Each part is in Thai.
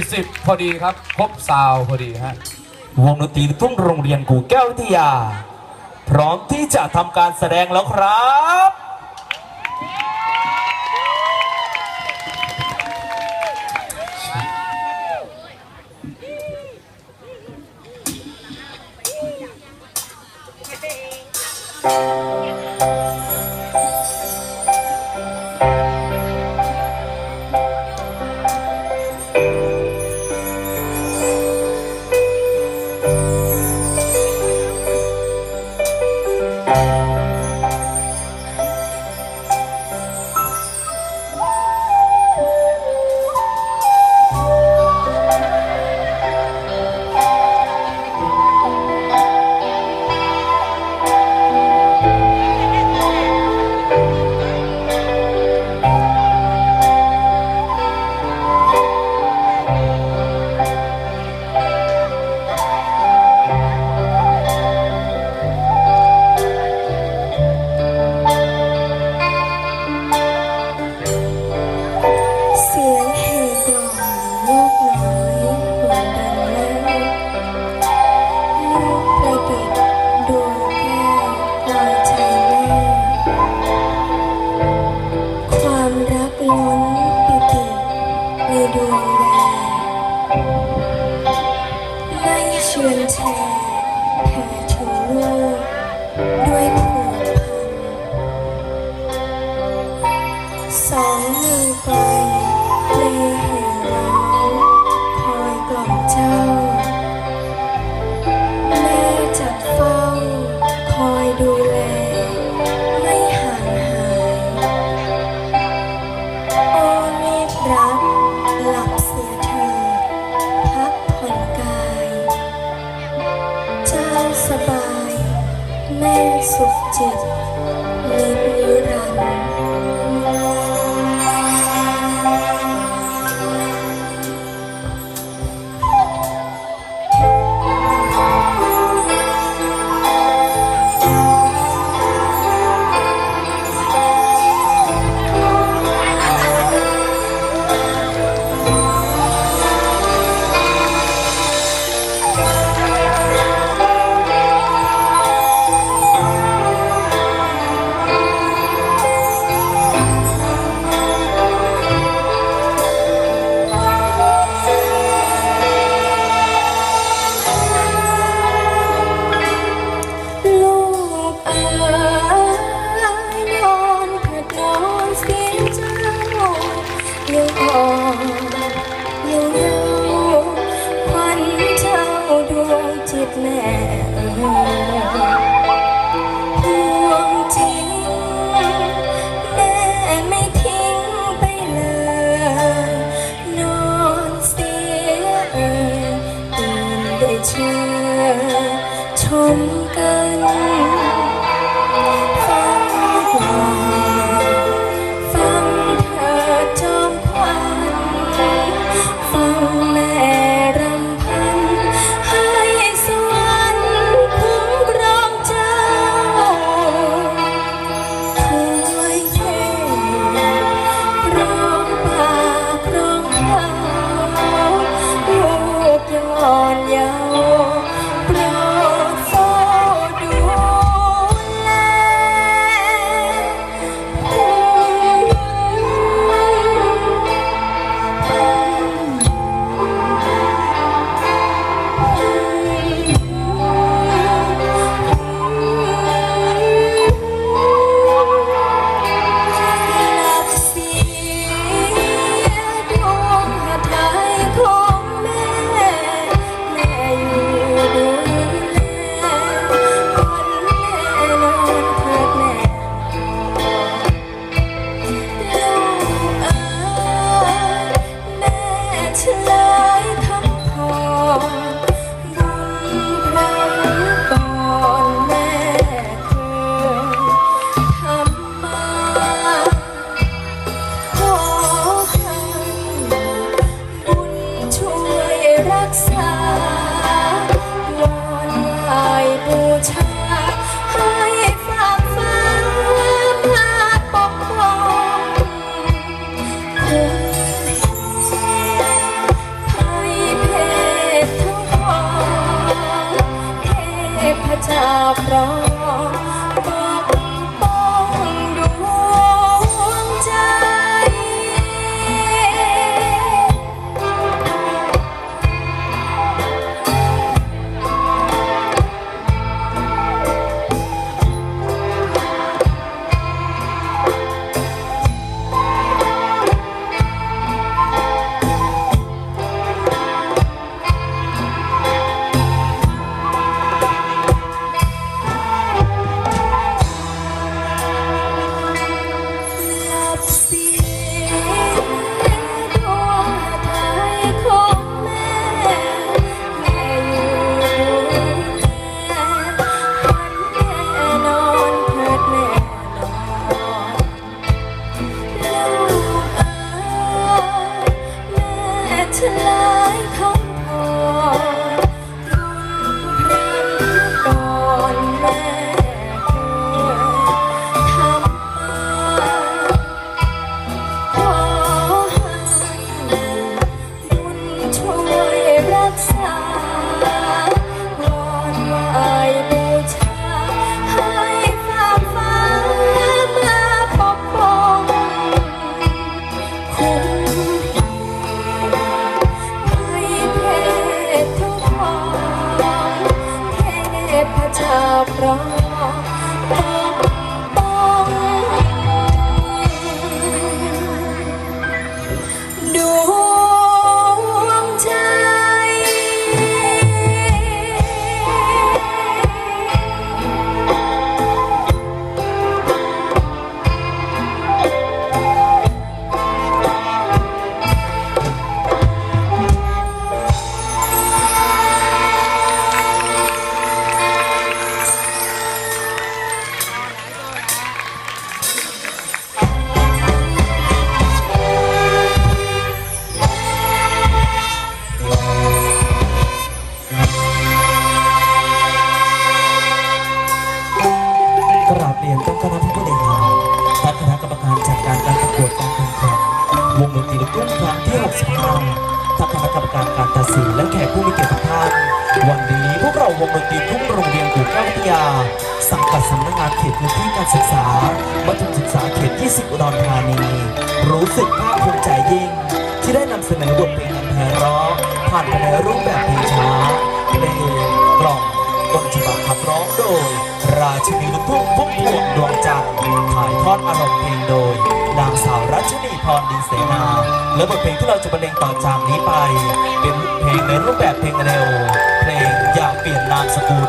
20 พอดีครับครบสาวพอดีฮะวงดนตรีทุ่งโรงเรียนกูแก้ววิทยา พร้อมที่จะทำการแสดงแล้วครับ Dios. ร้อม รั้งที่65ท่านคณะกรรมการการตัดสินและแขกผู้มีเกียรติทุกท่านวันนี้พวกเราวงดนตรีทุ่งโรงเรียนกู่แก้ววิทยา สังกัดสำนักงานเขตพื้นที่การศึกษามัธยมศึกษาเขต 20 อุดรธานี รู้สึกภาคภูมิใจยิ่ง ที่ได้นำเสนอบทเพลงอันไพเราะผ่านไปในรูปแบบเพลงช้าเพลงกล่อมต้นฉบับขับร้องโดย ราชินีลูกทุ่งพุ่มพวงดวงจันทร์ถ่ายทอดอารมณ์เพลงโดย นางสาวรัชนีพรดีเสนา และบทเพลงที่เราจะบรรเลงต่อจากนี้ไป เป็นเพลงในรูปแบบเพลงเร็วเพลงอยากเปลี่ยนนามสกุล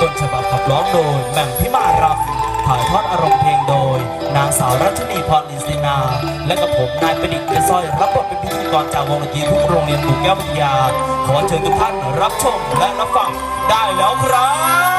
ต้นฉบับขับร้องโดยแหม่มพิมารำถ่ายทอดอารมณ์เพลงโดย นางสาวรัชนีพรดีเสนา และกับผมนายประดิษฐ์เกษสร้อยรับบทเป็นพิธีกรจากวงดนตรีทุกโรงเรียนปู่แก้ววิทยา ขอเชิญทุกท่านรับชมและรับฟังได้แล้วครับ